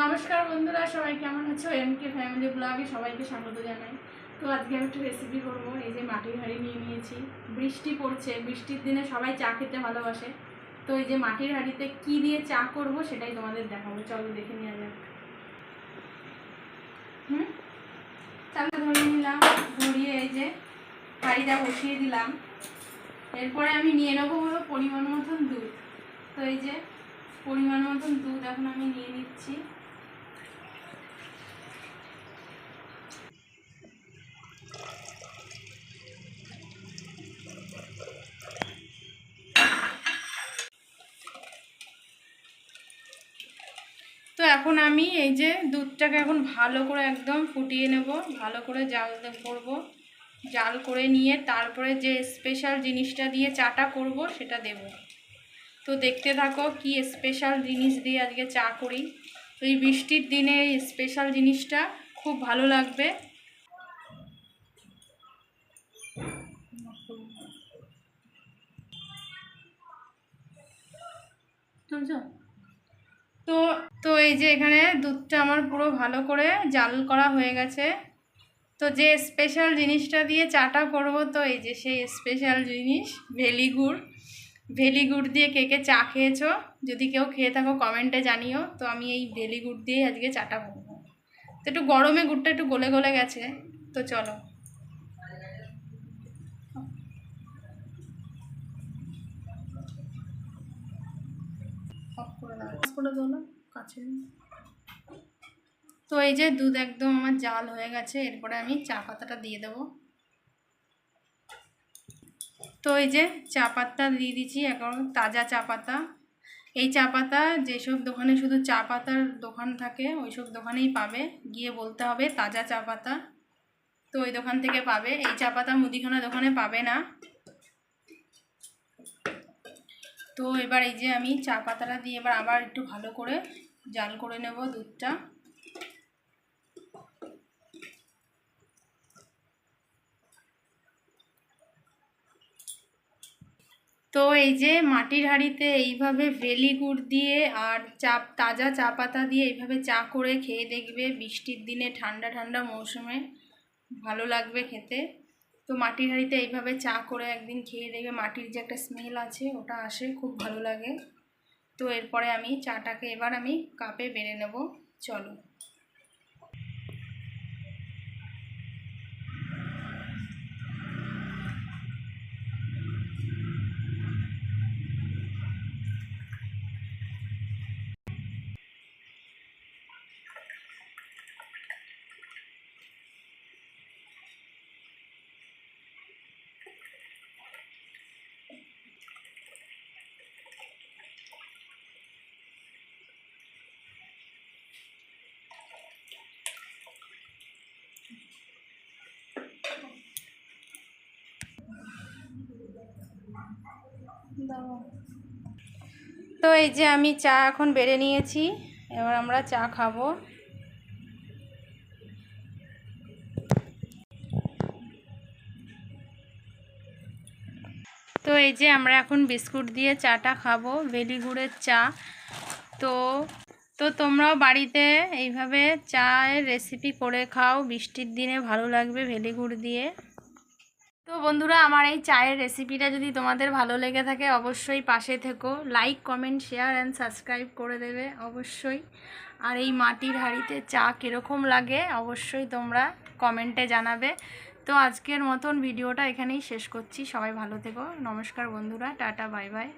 নমস্কার বন্ধুরা, সবাই কেমন আছো? এম কে ফ্যামিলি ব্লগে সবাইকে স্বাগত জানাই। তো আজকে আমি একটা রেসিপি করব, এই যে মাটির হাঁড়ি নিয়ে নিয়েছি। বৃষ্টি পড়ছে, বৃষ্টির দিনে সবাই চা খেতে ভালোবাসে। তো এই যে মাটির হাঁড়িতে কি দিয়ে চা করব সেটাই তোমাদের দেখাবো। চলো দেখে নেওয়া যাক। হুম? চালটা ধরিয়ে নিলাম, ধরিয়ে এই যে হাঁড়িটা বসিয়ে দিলাম। এরপরে আমি নিয়ে নেব হলো পরিমাণ মতন দুধ। তো এই যে পরিমাণ মতন দুধ এখন আমি নিয়ে নিচ্ছি। এখন আমি এই যে দুধটাকে এখন ভালো করে একদম ফুটিয়ে নেব, ভালো করে জাল করব। জাল করে নিয়ে তারপরে যে স্পেশাল জিনিসটা দিয়ে চাটা করব সেটা দেব। তো দেখতে থাকো কি স্পেশাল জিনিস দিয়ে আজকে চা করি। এই বৃষ্টির দিনে এই স্পেশাল জিনিসটা খুব ভালো লাগবে। শুনছো তো তো এই যে এখানে দুধটা আমার পুরো ভালো করে জাল করা হয়ে গেছে। তো যে স্পেশাল জিনিসটা দিয়ে চাটা করব, তো এই যে সেই স্পেশাল জিনিস, ভেলি গুড়। ভেলি গুড় দিয়ে কে কে চা খেয়েছো, যদি কেউ খেয়ে থাকো কমেন্টে জানিও। তো আমি এই ভেলি গুড় দিয়েই আজকে চাটা করব। তো একটু গরমে গুড়টা একটু গলে গলে গেছে, তো চলো। তো এই যে দুধ একদম আমার জাল হয়ে গেছে, এরপরে আমি চা পাতাটা দিয়ে দেবো। তো এই যে চা পাতা দিয়ে দিচ্ছি এখন তাজা চা পাতা। এই চা পাতা যেসব দোকানে শুধু চা পাতার দোকান থাকে, ওইসব দোকানেই পাবে। গিয়ে বলতে হবে, তাজা চা পাতা তো ওই দোকান থেকে পাবে। এই চা পাতা মুদিখানা দোকানে পাবে না। তো এবার এই যে আমি চা পাতাটা দিয়ে এবার আবার একটু ভালো করে জাল করে নেব দুধটা। তো এই যে মাটির হাঁড়িতে এইভাবে ভেলি গুড় দিয়ে আর চা, তাজা চা পাতা দিয়ে এইভাবে চা করে খেয়ে দেখবে বৃষ্টির দিনে ঠান্ডা ঠান্ডা মৌসুমে ভালো লাগবে খেতে। তো মাটির হাঁড়িতে এইভাবে চা করে একদিন খেয়ে দেখবে মাটির যে একটা স্মেল আছে, ওটা আসে, খুব ভালো লাগে। তো এরপরে আমি চাটাকে এবার আমি কাপে বেড়ে নেব। চলো। তো এই যে আমি চা এখন বেড়ে নিয়েছি, এবার আমরা চা খাব। তো এই যে আমরা এখন বিস্কুট দিয়ে চাটা খাব ভেলি গুড়ের চা। তো তো তোমরাও বাড়িতে এইভাবে চায়ের রেসিপি করে খাও, বৃষ্টির দিনে ভালো লাগবে ভেলি গুড় দিয়ে। তো বন্ধুরা, আমার এই চায়ের রেসিপিটা যদি তোমাদের ভালো লেগে থাকে, অবশ্যই পাশে থেকো। Like comment share and subscribe করে দেবে অবশ্যই। আর এই মাটির হাড়িতে চা কীরকম লাগে, অবশ্যই তোমরা কমেন্টে জানাবে। তো আজকের মতন ভিডিওটা এখানেই শেষ করছি। সবাই ভালো থেকো। নমস্কার বন্ধুরা। Tata bye bye